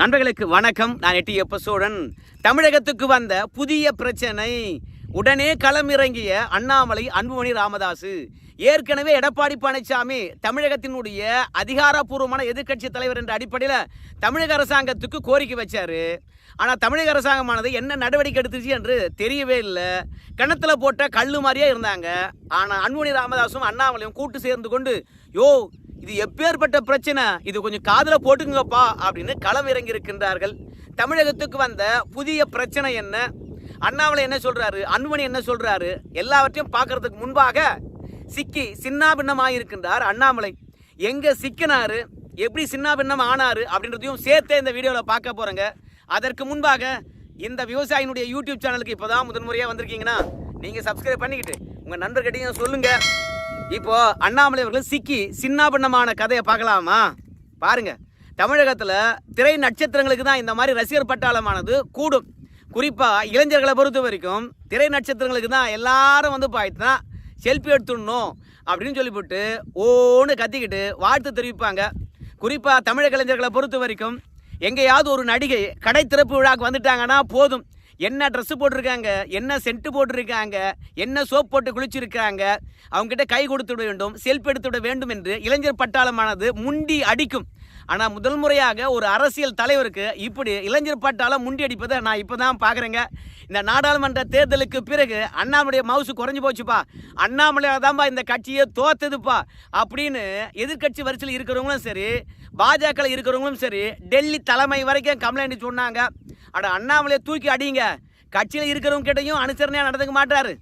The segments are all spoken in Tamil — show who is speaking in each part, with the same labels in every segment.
Speaker 1: நண்பர்களுக்கு வணக்கம். நான் எட்டி எப்பசோடன். தமிழகத்துக்கு வந்த புதிய பிரச்சனை. உடனே களமிறங்கிய அண்ணாமலை அன்புமணி ராமதாசு. ஏற்கனவே எடப்பாடி பழனிசாமி தமிழகத்தினுடைய அதிகாரப்பூர்வமான எதிர்க்கட்சி தலைவர் என்ற அடிப்படையில் தமிழக அரசாங்கத்துக்கு கோரிக்கை வச்சார். ஆனால் தமிழக அரசாங்கமானது என்ன நடவடிக்கை எடுத்துச்சு என்று தெரியவே இல்லை. கிணத்துல போட்ட கல் மாதிரியே இருந்தாங்க. ஆனால் அன்புமணி ராமதாசும் அண்ணாமலையும் கூட்டு சேர்ந்து கொண்டு யோ இது எப்பேற்பட்ட பிரச்சனை? இது கொஞ்சம் காதில் போட்டுங்கப்பா அப்படின்னு களம் இறங்கி இருக்கின்றார்கள் தமிழகத்துக்கு வந்த புதிய பிரச்சனை என்ன? அண்ணாமலை என்ன சொல்றாரு? அன்புமணி என்ன சொல்றாரு? எல்லாவற்றையும் பார்க்கறதுக்கு முன்பாக சிக்கி சின்னாபின்னமாக இருக்கின்றார் அண்ணாமலை. எங்க சிக்கினாரு? எப்படி சின்னாபின்னம் ஆனாரு? அப்படின்றதையும் சேர்த்தே இந்த வீடியோவில் பார்க்க போறேங்க. அதற்கு முன்பாக இந்த விவசாயினுடைய யூடியூப் சேனலுக்கு இப்போதான் முதன்முறையாக வந்திருக்கீங்கன்னா நீங்கள் சப்ஸ்கிரைப் பண்ணிக்கிட்டு உங்கள் நண்பர்கிட்டையும் சொல்லுங்கள் இப்போ அண்ணாமலை அவர்கள் சிக்கி சின்னாபின்னமான கதையை பார்க்கலாமா? பாருங்க. தமிழகத்தில் திரை நட்சத்திரங்களுக்கு தான் இந்த மாதிரி ரசிகர் பட்டாளமானது கூடும். குறிப்பாக இளைஞர்களை பொறுத்த வரைக்கும் திரை நட்சத்திரங்களுக்கு தான் எல்லாரும் வந்து பார்த்துனா செல்ஃபி எடுத்துடணும் அப்படின்னு சொல்லிவிட்டு ஓன்னு கத்திக்கிட்டு வாழ்த்து தெரிவிப்பாங்க. குறிப்பாக தமிழக இளைஞர்களை பொறுத்த வரைக்கும் எங்கேயாவது ஒரு நடிகை கடை திறப்பு விழாக்கு வந்துட்டாங்கன்னா போதும். என்ன ட்ரெஸ்ஸு போட்டிருக்காங்க? என்ன சென்ட்டு போட்டிருக்காங்க? என்ன சோப் போட்டு குளிச்சிருக்காங்க? அவங்ககிட்ட கை கொடுத்து விட வேண்டும் செல்ஃபி எடுத்து விட வேண்டும் என்று இளைஞர் பட்டாளமானது முண்டி அடிக்கும். ஆனால் முதல் முறையாக ஒரு அரசியல் தலைவருக்கு இப்படி இளைஞர் பட்டாளம் முண்டி அடிப்பதை நான் இப்போ தான் பார்க்குறேங்க இந்த நாடாளுமன்ற தேர்தலுக்கு பிறகு அண்ணாமலைய மவுசு குறைஞ்சி போச்சுப்பா. அண்ணாமலையால் தான்ப்பா இந்த கட்சியை தோத்ததுப்பா. அப்படின்னு எதிர்க்கட்சி வரிசையில் இருக்கிறவங்களும் சரி பாஜகவில் இருக்கிறவங்களும் சரி டெல்லி தலைமை வரைக்கும் கம்ப்ளைண்ட் சொன்னாங்க. அட அண்ணாமலையை தூக்கி அடிங்க. கட்சியில் இருக்கிறவங்க கிட்டையும் அனுசரணையாக நடந்துக்க மாட்டாரு.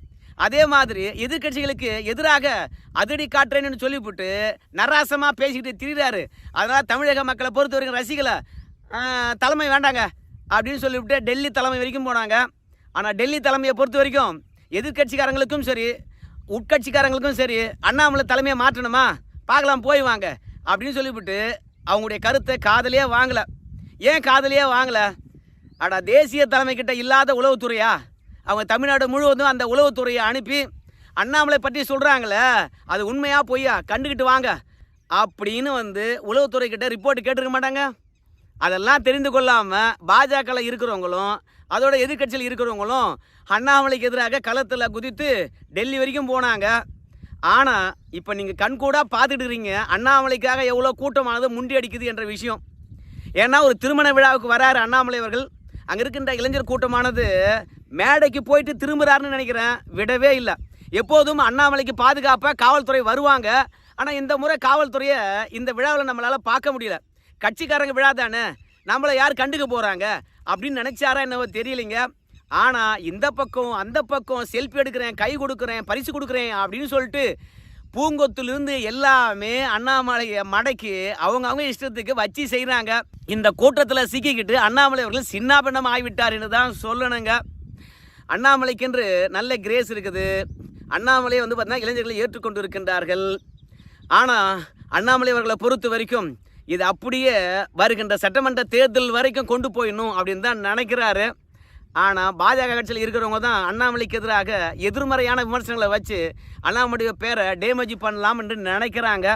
Speaker 1: அதே மாதிரி எதிர்க்கட்சிகளுக்கு எதிராக அதிரடி காட்டுறேன்னு சொல்லிவிட்டு நராசமாக பேசிக்கிட்டு திரிகிறாரு அதனால் தமிழக மக்களை பொறுத்த வரைக்கும் ரசிகலை தலைமை வேண்டாங்க அப்படின்னு சொல்லிவிட்டு டெல்லி தலைமை வரைக்கும் போனாங்க. ஆனால் டெல்லி தலைமையை பொறுத்த வரைக்கும் எதிர்கட்சிக்காரங்களுக்கும் சரி உட்கட்சிக்காரங்களுக்கும் சரி அண்ணாமலை தலைமையை மாற்றணுமா? பார்க்கலாம் போய் வாங்க அப்படின்னு சொல்லிவிட்டு அவங்களுடைய கருத்தை காதலியே வாங்கலை. ஏன் காதலியே வாங்கலை? அடா தேசிய தலைமைக்கிட்ட இல்லாத உளவுத்துறையா? அவங்க தமிழ்நாடு முழுவதும் அந்த உளவுத்துறையை அனுப்பி அண்ணாமலை பற்றி சொல்கிறாங்களே அது உண்மையா பொய்யா? கண்டுக்கிட்டு வாங்க. அப்படின்னு வந்து உளவுத்துறை கிட்ட ரிப்போர்ட் கேட்டிருக்க மாட்டாங்க. அதெல்லாம் தெரிந்து கொள்ளாமல் பாஜகவில் இருக்கிறவங்களும் அதோட எதிர்க்கட்சியில் இருக்கிறவங்களும் அண்ணாமலைக்கு எதிராக களத்தில் குதித்து டெல்லி வரைக்கும் போனாங்க. ஆனால் இப்போ நீங்கள் கண்கூடாக பார்த்துட்டு அண்ணாமலைக்காக எவ்வளோ கூட்டமானது முண்டி அடிக்குது என்ற விஷயம். ஏன்னா ஒரு திருமண விழாவுக்கு வராரு அண்ணாமலை அவர்கள். அங்கே இருக்கின்ற இளைஞர் கூட்டமானது மேடைக்கு போயிட்டு திரும்புகிறாருன்னு நினைக்கிறேன். விடவே இல்லை. எப்போதும் அண்ணாமலைக்கு பாதுகாப்பாக காவல்துறை வருவாங்க. ஆனால் இந்த முறை காவல்துறையை இந்த விழாவில் நம்மளால் பார்க்க முடியல. கட்சிக்காரங்க விழா தானே நம்மளை யார் கண்டுக்க போகிறாங்க அப்படின்னு நினச்சாரா என்னவோ தெரியலைங்க. ஆனால் இந்த பக்கம் அந்த பக்கம் செல்ஃபி எடுக்கிறேன் கை கொடுக்குறேன் பரிசு கொடுக்குறேன் அப்படின்னு சொல்லிட்டு பூங்கொத்துலேருந்து எல்லாமே அண்ணாமலையை மடக்கி அவங்க அவங்க இஷ்டத்துக்கு வச்சு செய்கிறாங்க இந்த கூட்டத்தில் சிக்கிக்கிட்டு அண்ணாமலை அவர்கள் சின்னாபின்னம் ஆகிவிட்டாருன்னு தான் சொல்லணுங்க. அண்ணாமலைக்கென்று நல்ல கிரேஸ் இருக்குது. அண்ணாமலை வந்து பார்த்தீங்கன்னா இளைஞர்களை ஏற்றுக்கொண்டு இருக்கின்றார்கள் ஆனால் அண்ணாமலை அவர்களை பொறுத்த வரைக்கும் இது அப்படியே வருகின்ற சட்டமன்ற தேர்தல் வரைக்கும் கொண்டு போயிடணும் அப்படின்னு தான் நினைக்கிறாரு. ஆனால் பாஜக கட்சியில் இருக்கிறவங்க தான் அண்ணாமலைக்கு எதிராக எதிர்மறையான விமர்சனங்களை வச்சு அண்ணாமலை பேரை டேமேஜ் பண்ணலாம் என்று நினைக்கிறாங்க.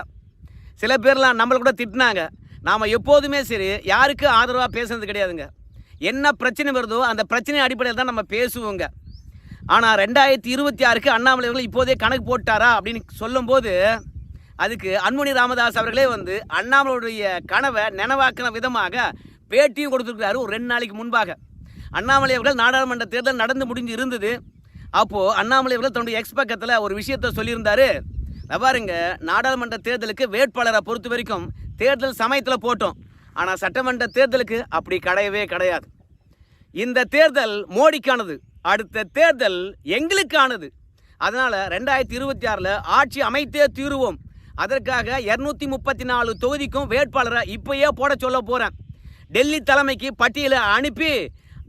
Speaker 1: சில பேர்லாம் நம்மளை கூட திட்டினாங்க. நாம் எப்போதுமே சரி யாருக்கு ஆதரவாக பேசுனது கிடையாதுங்க. என்ன பிரச்சனை வருதோ அந்த பிரச்சனை அடிப்படையில் தான் நம்ம பேசுவோங்க. ஆனால் ரெண்டாயிரத்தி இருபத்தி ஆறுக்கு அண்ணாமலை அவர்கள் இப்போதே கணக்கு போட்டாரா அப்படின்னு சொல்லும்போது அதுக்கு அன்புமணி ராமதாஸ் அவர்களே வந்து அண்ணாமலையுடைய கனவை நினைவாக்கின விதமாக பேட்டியும் கொடுத்துருக்காரு ஒரு ரெண்டு நாளைக்கு முன்பாக. அண்ணாமலை அவர்கள் நாடாளுமன்ற தேர்தல் நடந்து முடிஞ்சு இருந்தது. அப்போது அண்ணாமலை அவர்கள் தன்னுடைய எக்ஸ் பக்கத்தில் ஒரு விஷயத்தை சொல்லியிருந்தாரு. பாருங்க நாடாளுமன்ற தேர்தலுக்கு வேட்பாளரை பொறுத்த வரைக்கும் தேர்தல் சமயத்தில் போட்டோம். ஆனால் சட்டமன்ற தேர்தலுக்கு அப்படி கிடையவே கிடையாது. இந்த தேர்தல் மோடிக்கானது. அடுத்த தேர்தல் எங்களுக்கானது. அதனால் ரெண்டாயிரத்தி இருபத்தி ஆறில் ஆட்சி அமைத்தே தீருவோம். அதற்காக இரநூத்தி முப்பத்தி நாலு தொகுதிக்கும் வேட்பாளரை இப்பயே போட சொல்ல போகிறேன் டெல்லி தலைமைக்கு பட்டியலை அனுப்பி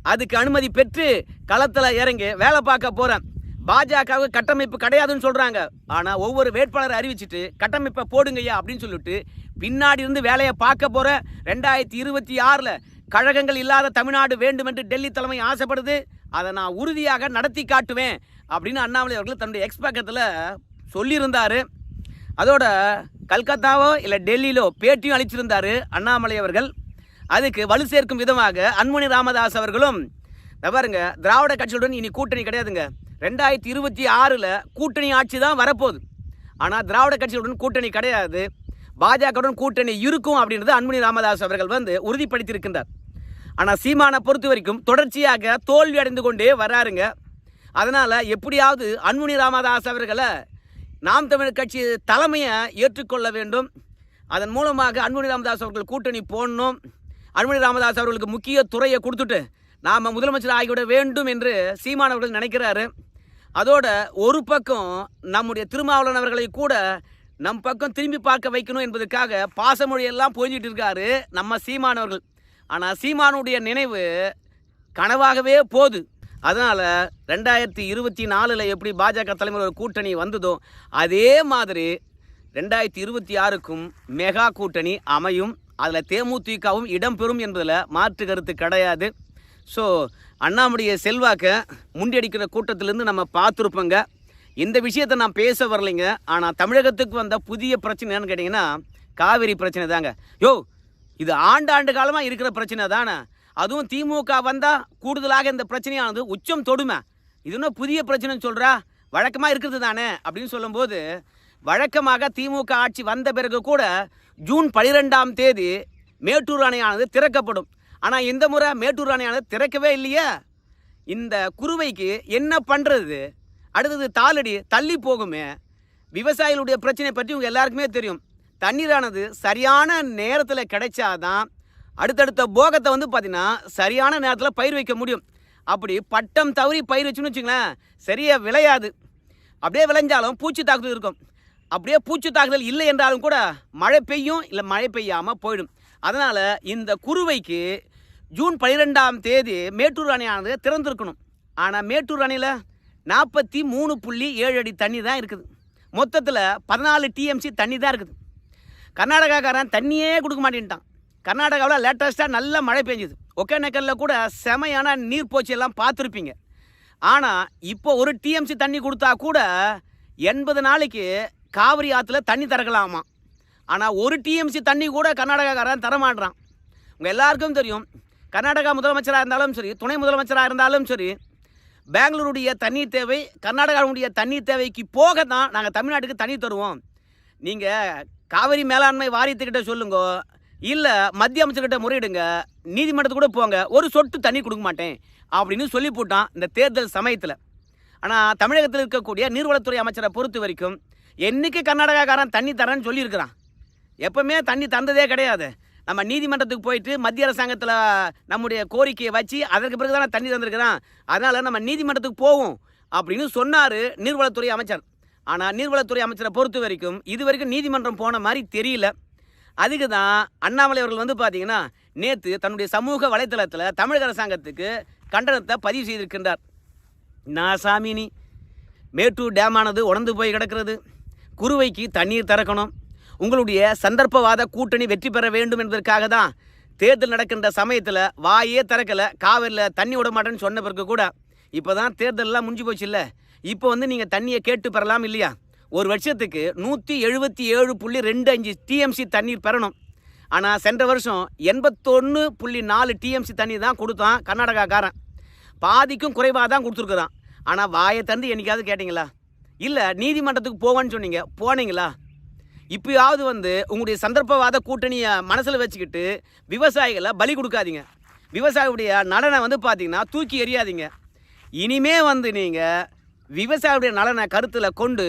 Speaker 1: அதுக்கு அனுமதி பெற்று களத்தில் இறங்கி வேலை பார்க்க போகிறேன் பாஜகவுக்கு கட்டமைப்பு கிடையாதுன்னு சொல்கிறாங்க ஆனால் ஒவ்வொரு வேட்பாளரை அறிவிச்சிட்டு கட்டமைப்பை போடுங்கய்யா அப்படின்னு சொல்லிட்டு பின்னாடி இருந்து வேலையை பார்க்க போகிற ரெண்டாயிரத்தி இருபத்தி ஆறில் கழகங்கள் இல்லாத தமிழ்நாடு வேண்டும் என்று டெல்லி தலைமை ஆசைப்படுது. அதை நான் உறுதியாக நடத்தி காட்டுவேன் அப்படின்னு அண்ணாமலை அவர்கள் தன்னுடைய எக்ஸ்பேக்கத்தில் சொல்லியிருந்தார். அதோட கல்கத்தாவோ இல்லை டெல்லியிலோ பேட்டியும் அளிச்சிருந்தார் அண்ணாமலை அவர்கள். அதுக்கு வலு சேர்க்கும் விதமாக அன்முனி ராமதாஸ் அவர்களும் பாருங்க திராவிட கட்சியுடன் இனி கூட்டணி கிடையாதுங்க. ரெண்டாயிரத்தி இருபத்தி ஆறில் கூட்டணி ஆட்சி தான் வரப்போகுது. ஆனால் திராவிட கட்சியுடன் கூட்டணி கிடையாது. பாஜகவுடன் கூட்டணி இருக்கும் அப்படின்றது அன்முனி ராமதாஸ் அவர்கள் வந்து உறுதிப்படுத்தியிருக்கின்றார். ஆனால் சீமானை பொறுத்த வரைக்கும் தொடர்ச்சியாக தோல்வி அடைந்து கொண்டே வராருங்க. அதனால் எப்படியாவது அன்முனி ராமதாஸ் அவர்களை நாம் தமிழர் கட்சி தலைமையை ஏற்றுக்கொள்ள வேண்டும். அதன் மூலமாக அன்முனி ராமதாஸ் அவர்கள் கூட்டணி போடணும். அன்புமணி ராமதாஸ் அவர்களுக்கு முக்கிய துறையை கொடுத்துட்டு நாம் முதலமைச்சர் ஆகிவிட வேண்டும் என்று சீமான் அவர்கள் நினைக்கிறாரு. அதோட ஒரு பக்கம் நம்முடைய திருமாவளவன் அவர்களை கூட நம் பக்கம் திரும்பி பார்க்க வைக்கணும் என்பதற்காக பாசமொழியெல்லாம் பொழிஞ்சிட்டு இருக்காரு நம்ம சீமானவர்கள் ஆனால் சீமானுடைய நினைவு கனவாகவே போகுது. அதனால் ரெண்டாயிரத்தி இருபத்தி நாலில் எப்படி பாஜக தலைமையில் ஒரு கூட்டணி வந்ததோ அதே மாதிரி ரெண்டாயிரத்தி இருபத்தி ஆறுக்கும் மெகா கூட்டணி அமையும். அதில் தேமுதிகவும் இடம்பெறும் என்பதில் மாற்று கருத்து கிடையாது. ஸோ அண்ணாமுடைய செல்வாக்கை முண்டியடிக்கிற கூட்டத்திலேருந்து நம்ம பார்த்துருப்போங்க. இந்த விஷயத்தை நான் பேச வரலைங்க. ஆனால் தமிழகத்துக்கு வந்த புதிய பிரச்சனை என்னன்னு கேட்டிங்கன்னா காவிரி பிரச்சனை தாங்க. யோ இது ஆண்டாண்டு காலமாக இருக்கிற பிரச்சனை தானே. அதுவும் திமுக வந்தால் கூடுதலாக இந்த பிரச்சனையானது உச்சம் தொடுமை. இது இன்னும் புதிய பிரச்சனைன்னு சொல்கிறா வழக்கமாக இருக்கிறது தானே அப்படின்னு சொல்லும்போது வழக்கமாக திமுக ஆட்சி வந்த பிறகு கூட ஜூன் பனிரெண்டாம் தேதி மேட்டூர் அணையானது திறக்கப்படும். ஆனால் இந்த முறை மேட்டூர் அணையானது திறக்கவே இல்லையே. இந்த குருவைக்கு என்ன பண்ணுறது அடுத்தது தாளடி தள்ளி போகுமே. விவசாயிகளுடைய பிரச்சனை பற்றி உங்கள் எல்லாருக்குமே தெரியும். தண்ணீரானது சரியான நேரத்தில் கிடைச்சாதான் அடுத்தடுத்த போகத்தை வந்து பார்த்தீங்கன்னா சரியான நேரத்தில் பயிர் வைக்க முடியும். அப்படி பட்டம் தவறி பயிர் வச்சுன்னு வச்சுங்களேன் சரியாக விளையாது. அப்படியே விளைஞ்சாலும் பூச்சி தாக்குதல் இருக்கும். அப்படியே பூச்சி தாக்குதல் இல்லை என்றாலும் கூட மழை பெய்யும் இல்லை மழை பெய்யாமல் போயிடும். அதனால் இந்த குருவைக்கு ஜூன் பனிரெண்டாம் தேதி மேட்டூர் அணையானது திறந்திருக்கணும். ஆனால் மேட்டூர் அணையில் நாற்பத்தி மூணு புள்ளி ஏழு அடி தண்ணி தான் இருக்குது. மொத்தத்தில் பதினாலு டிஎம்சி தண்ணி தான் இருக்குது. கர்நாடகாக்காரன் தண்ணியே கொடுக்க மாட்டேன்ட்டான். கர்நாடகாவில் லேட்டஸ்ட்டாக நல்ல மழை பெஞ்சுது. ஒகேனக்கல்லில் கூட செமையான நீர்ப்போச்சி எல்லாம் பார்த்துருப்பீங்க. ஆனால் இப்போ ஒரு டிஎம்சி தண்ணி கொடுத்தா கூட எண்பது நாளைக்கு காவிரி ஆற்றுல தண்ணி திறக்கலாமா ஆனால் ஒரு டிஎம்சி தண்ணி கூட கர்நாடகாக்காரன் தரமாட்றான். உங்கள் எல்லாருக்கும் தெரியும் கர்நாடகா முதலமைச்சராக இருந்தாலும் சரி துணை முதலமைச்சராக இருந்தாலும் சரி பெங்களூருடைய தண்ணீர் தேவை கர்நாடகாவுடைய தண்ணீர் தேவைக்கு போக தான் நாங்கள் தமிழ்நாட்டுக்கு தண்ணி தருவோம். நீங்கள் காவிரி மேலாண்மை வாரியத்துக்கிட்ட சொல்லுங்க இல்லை மத்திய அமைச்சர்கிட்ட முறையிடுங்க நீதிமன்றத்துக்கு கூட போங்க ஒரு சொட்டு தண்ணி கொடுக்க மாட்டேன் அப்படின்னு சொல்லி போட்டான் இந்த தேர்தல் சமயத்தில். ஆனால் தமிழகத்தில் இருக்கக்கூடிய நீர்வளத்துறை அமைச்சரை பொறுத்த வரைக்கும் என்னைக்கு கர்நாடகாக்காரன் தண்ணி தரேன்னு சொல்லியிருக்கிறான். எப்பவுமே தண்ணி தந்ததே கிடையாது. நம்ம நீதிமன்றத்துக்கு போயிட்டு மத்திய அரசாங்கத்தில் நம்முடைய கோரிக்கையை வச்சு அதற்கு பிறகு தானே தண்ணி தந்திருக்கிறான். அதனால் நம்ம நீதிமன்றத்துக்கு போவோம் அப்படின்னு சொன்னார் நீர்வளத்துறை அமைச்சர். ஆனால் நீர்வளத்துறை அமைச்சரை பொறுத்த வரைக்கும் இது வரைக்கும் நீதிமன்றம் போன மாதிரி தெரியல. அதுக்கு தான் அண்ணாமலை அவர்கள் வந்து பார்த்தீங்கன்னா நேற்று தன்னுடைய சமூக வலைத்தளத்தில் தமிழக அரசாங்கத்துக்கு கண்டனத்தை பதிவு செய்திருக்கின்றார். நான் சாமினி மேட்டூர் டேமானது உடந்து போய் கிடக்கிறது. குருவைக்கு தண்ணீர் திறக்கணும். உங்களுடைய சந்தர்ப்பவாத கூட்டணி வெற்றி பெற வேண்டும் என்பதற்காக தான் தேர்தல் நடக்கின்ற சமயத்தில் வாயே திறக்கலை காவிரியில் தண்ணி விட மாட்டேன்னு சொன்ன பிறகு கூட இப்போ தான் தேர்தலெலாம் முடிஞ்சு போச்சு இல்லை இப்போ வந்து நீங்கள் தண்ணியை கேட்டு பெறலாம் இல்லையா? ஒரு வருஷத்துக்கு நூற்றி எழுபத்தி ஏழு புள்ளி ரெண்டு அஞ்சு டிஎம்சி தண்ணீர் பெறணும். ஆனால் சென்ற வருஷம் எண்பத்தொன்று புள்ளி நாலு டிஎம்சி தண்ணி தான் கொடுத்தான் கர்நாடகாக்காரன். பாதிக்கும் குறைவாக தான் கொடுத்துருக்குறான் ஆனால் வாயை தந்து என்னைக்காவது கேட்டிங்களா? இல்லை நீதிமன்றத்துக்கு போவேன்னு சொன்னீங்க. போனீங்களா? இப்பயாவது வந்து உங்களுடைய சந்தர்ப்பவாத கூட்டணியை மனசில் வச்சுக்கிட்டு விவசாயிகளை பலி கொடுக்காதீங்க. விவசாயியுடைய நலனை வந்து பார்த்தீங்கன்னா தூக்கி எறியாதீங்க. இனிமே வந்து நீங்கள் விவசாயியுடைய நலனை கருத்தில் கொண்டு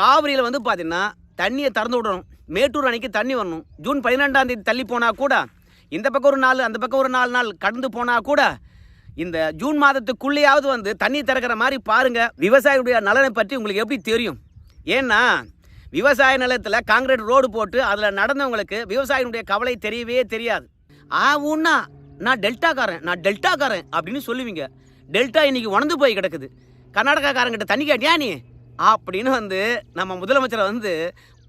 Speaker 1: காவிரியில் வந்து பார்த்தீங்கன்னா தண்ணியை திறந்து விடணும். மேட்டூர் அணைக்கு தண்ணி வரணும். ஜூன் பதினெண்டாம் தேதி தள்ளி போனால் கூட இந்த பக்கம் ஒரு நாள் அந்த பக்கம் ஒரு நாலு நாள் கடந்து போனால் கூட இந்த ஜூன் மாதத்துக்குள்ளேயாவது வந்து தண்ணி திறக்கிற மாதிரி பாருங்க. விவசாயியுடைய நலனை பற்றி உங்களுக்கு எப்படி தெரியும்? ஏன்னா விவசாய நிலத்தில் காங்கிரீட் ரோடு போட்டு அதில் நடந்தவங்களுக்கு விவசாயினுடைய கவலை தெரியவே தெரியாது. ஆ ஊன்னா நான் டெல்டாக்காரன் நான் டெல்டாக்காரன் அப்படின்னு சொல்லுவீங்க. டெல்டா இன்னைக்கு உணர்ந்து போய் கிடக்குது. கர்நாடகாக்காரங்கிட்ட தண்ணி கேட்டியா நீ? அப்படின்னு வந்து நம்ம முதலமைச்சரை வந்து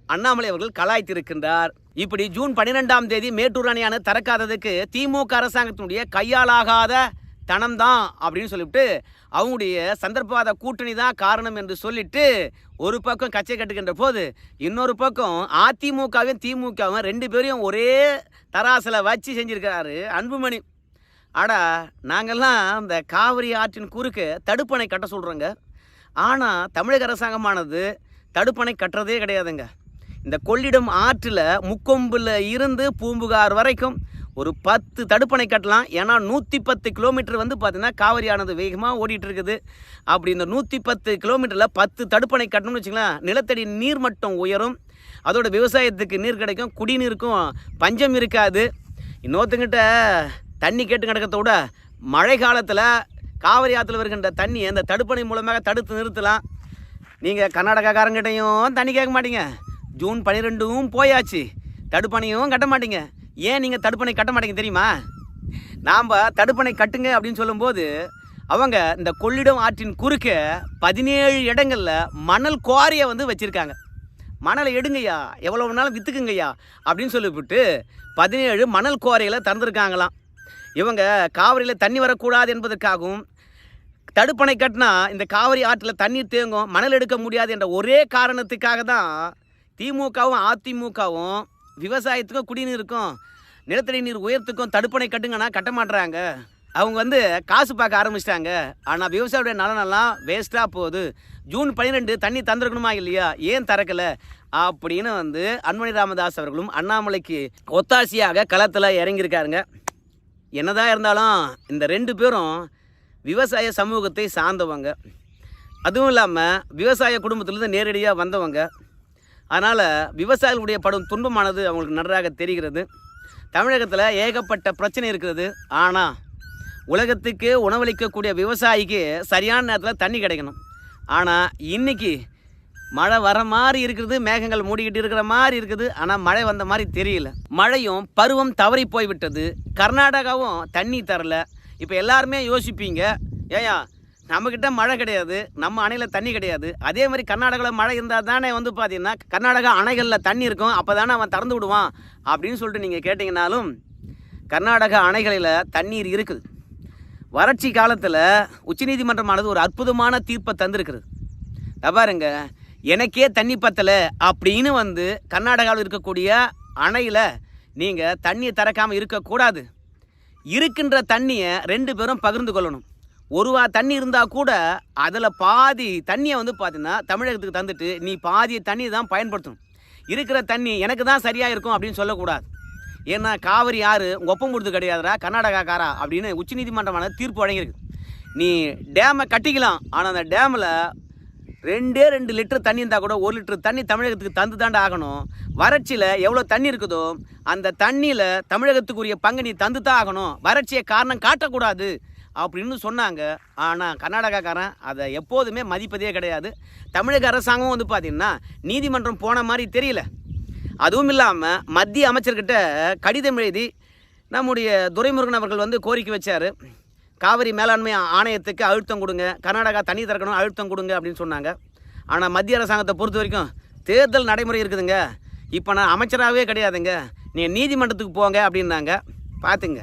Speaker 1: அண்ணாமலை அவர்கள் கலாய்த்திருக்கின்றார். இப்படி ஜூன் பன்னிரெண்டாம் தேதி மேட்டூர் அணையான திறக்காததுக்கு திமுக அரசாங்கத்தினுடைய கையாலாகாத தனம்தான் அப்படின்னு சொல்லிவிட்டு அவங்களுடைய சந்தர்ப்பவாத கூட்டணி தான் காரணம் என்று சொல்லிட்டு ஒரு பக்கம் கச்சை கட்டுகின்ற போது இன்னொரு பக்கம் அதிமுகவும் திமுகவும் ரெண்டு பேரையும் ஒரே தராசில் வச்சு செஞ்சுருக்காரு அன்புமணி. ஆடா நாங்கள்லாம் இந்த காவிரி ஆற்றின் குறுக்கு தடுப்பணை கட்ட சொல்கிறோங்க ஆனால் தமிழக அரசாங்கமானது தடுப்பணை கட்டுறதே கிடையாதுங்க. இந்த கொள்ளிடம் ஆற்றில் முக்கொம்பில் இருந்து பூம்புகார் வரைக்கும் ஒரு பத்து தடுப்பணை கட்டலாம். ஏன்னா நூற்றி பத்து கிலோமீட்டர் வந்து பார்த்தீங்கன்னா காவிரியானது வேகமாக ஓடிட்டு இருக்குது அப்படி இந்த நூற்றி பத்து கிலோமீட்டரில் பத்து தடுப்பணை கட்டணும்னு வச்சுங்களேன் நிலத்தடி நீர் மட்டம் உயரும். அதோட விவசாயத்துக்கு நீர் கிடைக்கும் குடிநீருக்கும் பஞ்சம் இருக்காது. இன்னொருத்தங்கிட்ட தண்ணி கேட்டு கிடக்கிறத விட மழை காலத்தில் காவிரி ஆற்றுல வருகின்ற தண்ணி அந்த தடுப்பணை மூலமாக தடுத்து நிறுத்தலாம். நீங்கள் கர்நாடகாக்காரங்கிட்டையும் தண்ணி கேட்க மாட்டீங்க. ஜூன் பன்னிரெண்டும் போயாச்சு. தடுப்பணையும் கட்ட மாட்டீங்க. ஏன் நீங்கள் தடுப்பணை கட்ட மாட்டேங்க தெரியுமா? நாம் தடுப்பணை கட்டுங்க அப்படின்னு சொல்லும்போது அவங்க இந்த கொள்ளிடம் ஆற்றின் குறுக்க பதினேழு இடங்களில் மணல் குவாரியை வந்து வச்சுருக்காங்க. மணலை எடுங்கய்யா எவ்வளோ வேணாலும் விற்றுக்குங்கய்யா அப்படின்னு சொல்லிவிட்டு பதினேழு மணல் குவாரிகளை திறந்துருக்காங்களாம். இவங்க காவிரியில் தண்ணி வரக்கூடாது என்பதற்காகவும் தடுப்பணை கட்டினா இந்த காவிரி ஆற்றில் தண்ணீர் தேங்கும் மணல் எடுக்க முடியாது என்ற ஒரே காரணத்துக்காக தான் திமுகவும் அதிமுகவும் விவசாயத்துக்கும் குடிநீருக்கும் நிலத்தடி நீர் உயர்த்துக்கும் தடுப்பணை கட்டுங்கன்னா கட்ட மாட்டுறாங்க அவங்க வந்து காசு பார்க்க ஆரம்பிச்சிட்டாங்க. ஆனால் விவசாயியுடைய நலனெல்லாம் வேஸ்ட்டாக போகுது. ஜூன் பன்னிரெண்டு தண்ணி தந்திருக்கணுமா இல்லையா? ஏன் திறக்கல? அப்படின்னு வந்து அன்மணி ராமதாஸ் அவர்களும் அண்ணாமலைக்கு ஒத்தாசியாக களத்தில் இறங்கியிருக்காருங்க. என்னதான் இருந்தாலும் இந்த ரெண்டு பேரும் விவசாய சமூகத்தை சார்ந்தவங்க. அதுவும் இல்லாமல் விவசாய குடும்பத்துலேருந்து நேரடியாக வந்தவங்க. அதனால் விவசாயிகளுடைய படும் துன்பமானது அவங்களுக்கு நன்றாக தெரிகிறது. தமிழகத்தில் ஏகப்பட்ட பிரச்சனை இருக்கிறது. ஆனால் உலகத்துக்கு உணவளிக்கக்கூடிய விவசாயிக்கு சரியான நேரத்தில் தண்ணி கிடைக்கணும். ஆனால் இன்னைக்கு மழை வர மாதிரி இருக்குது மேகங்கள் மூடிக்கிட்டு இருக்கிற மாதிரி இருக்குது. ஆனால் மழை வந்த மாதிரி தெரியல. மழையும் பருவம் தவறி போய்விட்டது. கர்நாடகாவும் தண்ணி தரல. இப்போ எல்லாருமே யோசிப்பீங்க ஏயா நம்மக்கிட்ட மழை கிடையாது நம்ம அணையில் தண்ணி கிடையாது. அதே மாதிரி கர்நாடகாவில் மழை இருந்தால் தானே வந்து பார்த்தீங்கன்னா கர்நாடகா அணைகளில் தண்ணி இருக்கும் அப்போ தானே அவன் திறந்து விடுவான் அப்படின்னு சொல்லிட்டு நீங்கள் கேட்டிங்கனாலும் கர்நாடகா அணைகளில் தண்ணீர் இருக்குது. வறட்சி காலத்தில் உச்சநீதிமன்றமானது ஒரு அற்புதமான தீர்ப்பை தந்திருக்குது இதோ பாருங்க எனக்கே தண்ணி பத்தலை அப்படின்னு வந்து கர்நாடகாவில் இருக்கக்கூடிய அணையில் நீங்கள் தண்ணியை திறக்காமல் இருக்கக்கூடாது. இருக்கின்ற தண்ணியை ரெண்டு பேரும் பகிர்ந்து கொள்ளணும். ஒருவா தண்ணி இருந்தால் கூட அதில் பாதி தண்ணியை வந்து பார்த்தீங்கன்னா தமிழகத்துக்கு தந்துட்டு நீ பாதி தண்ணியை தான் பயன்படுத்தணும். இருக்கிற தண்ணி எனக்கு தான் சரியாக இருக்கும் அப்படின்னு சொல்லக்கூடாது. ஏன்னா காவிரி ஆறு ஒப்பம் கொடுத்து கிடையாதுடா கர்நாடகாக்காரா அப்படின்னு உச்சநீதிமன்றமான தீர்ப்பு வழங்கியிருக்கு. நீ டேமை கட்டிக்கலாம் ஆனால் அந்த டேமில் ரெண்டே ரெண்டு லிட்டர் தண்ணி இருந்தால் கூட ஒரு லிட்டர் தண்ணி தமிழகத்துக்கு தந்து தாண்டா ஆகணும். வறட்சியில் எவ்வளோ தண்ணி இருக்குதோ அந்த தண்ணியில் தமிழகத்துக்குரிய பங்கு நீ தந்து தான் ஆகணும். வறட்சியை காரணம் காட்டக்கூடாது. அப்படின்னு சொன்னாங்க. ஆனால் கர்நாடகாக்காரன் அதை எப்போதுமே மதிப்பதே கிடையாது. தமிழக அரசாங்கம் வந்து பார்த்திங்கன்னா நீதிமன்றம் போன மாதிரி தெரியல. அதுவும் இல்லாமல் மத்திய அமைச்சர்கிட்ட கடிதம் எழுதி நம்முடைய துரைமுருகன் அவர்கள் வந்து கோரிக்கை வச்சார். காவிரி மேலாண்மை ஆணையத்துக்கு அழுத்தம் கொடுங்க. கர்நாடகா தண்ணி திறக்கணும் அழுத்தம் கொடுங்க அப்படின்னு சொன்னாங்க. ஆனால் மத்திய அரசாங்கத்தை பொறுத்த வரைக்கும் தேர்தல் நடைமுறை இருக்குதுங்க. இப்போ நான் அமைச்சராகவே கிடையாதுங்க. நீங்கள் நீதிமன்றத்துக்கு போங்க அப்படின்னாங்க. பார்த்துங்க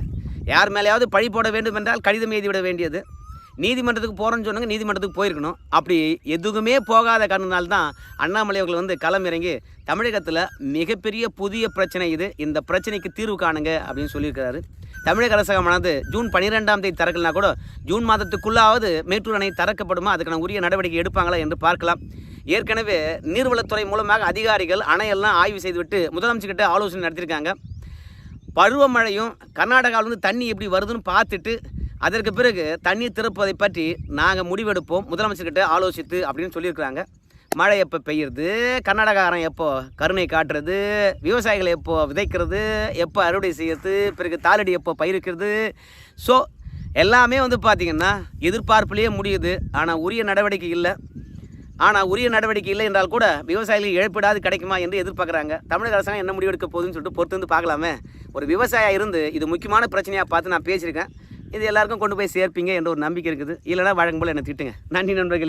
Speaker 1: யார் மேலேயாவது பழி போட வேண்டும் என்றால் கடிதம் எழுதிவிட வேண்டியது. நீதிமன்றத்துக்கு போகிறோன்னு சொன்னாங்க நீதிமன்றத்துக்கு போயிருக்கணும். அப்படி எதுவுமே போகாத காரணத்தினால்தான் தான் அண்ணாமலை அவர்கள் வந்து களம் இறங்கி தமிழகத்தில் மிகப்பெரிய புதிய பிரச்சனை இது. இந்த பிரச்சனைக்கு தீர்வு காணுங்க அப்படின்னு சொல்லியிருக்கிறாரு. தமிழக அரசாங்கமானது ஜூன் பன்னிரெண்டாம் தேதி திறக்கலனா கூட ஜூன் மாதத்துக்குள்ளாவது மேட்டூர் அணை திறக்கப்படுமா? அதுக்கான உரிய நடவடிக்கை எடுப்பாங்களா என்று பார்க்கலாம். ஏற்கனவே நீர்வளத்துறை மூலமாக அதிகாரிகள் அணையெல்லாம் ஆய்வு செய்துவிட்டு முதலமைச்சர்கிட்ட ஆலோசனை நடத்தியிருக்காங்க. பருவமழையும் கர்நாடகாவிலேருந்து தண்ணி எப்படி வருதுன்னு பார்த்துட்டு அதற்கு பிறகு தண்ணீர் திறப்பதை பற்றி நாங்கள் முடிவெடுப்போம். முதலமைச்சர்கிட்ட ஆலோசித்து அப்படின்னு சொல்லியிருக்கிறாங்க. மழை எப்போ பெய்யுறது? கர்நாடகாரன் எப்போ கருணை காட்டுறது? விவசாயிகளை எப்போ விதைக்கிறது? எப்போ அறுவடை செய்யறது? பிறகு தாளடி எப்போ பயிருக்கிறது? ஸோ எல்லாமே வந்து பார்த்திங்கன்னா எதிர்பார்ப்புலேயே முடியுது. ஆனால் உரிய நடவடிக்கை இல்லை. ஆனால் உரிய நடவடிக்கை இல்லை என்றால் கூட விவசாயிகளுக்கு இழப்பீடாது கிடைக்குமா என்று எதிர்பார்க்குறாங்க. தமிழக அரசாங்கம் என்ன முடிவெடுக்க போகுதுன்னு சொல்லிட்டு பொறுத்து வந்து பார்க்கலாமே. ஒரு விவசாயியாக இருந்து இது முக்கியமான பிரச்சனையாக பார்த்து நான் பேசியிருக்கேன். இது எல்லாருக்கும் கொண்டு போய் சேர்ப்பீங்க என்ற ஒரு நம்பிக்கை இருக்குது. இல்லைனா வழங்கும் போல் என்னை திட்டுங்க. நன்றி நண்பர்கள்.